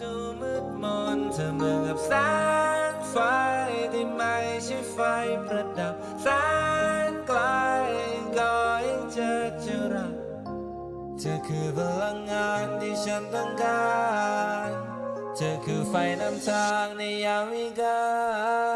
ดูมืดมนเธอเหมือนกับแสงไฟที่ไม่ใช่ไฟประดับแสงไกลก็ยังเจอจะรักเธอคือพลังงานที่ฉันต้องการ เธอคือไฟนำทางในยามวิกาล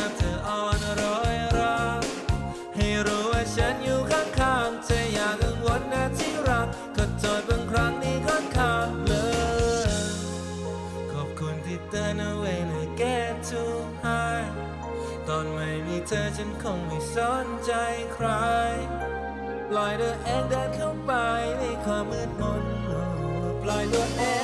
ามเธออ่อนโรยราให้รู้ว่าฉันอยู่ข้างๆเธออย่ากังวลนะที่รักก็โทษบางครั้งนี้ค่อนข้างเลยขอบคุณที่เตือนเอาไว้นะ get too high ตอนไม่มีเธอฉันคงไม่สนใจใครปล่อยตัวเองเดินเข้าไปในความมืดมนปล่อยตัวเอง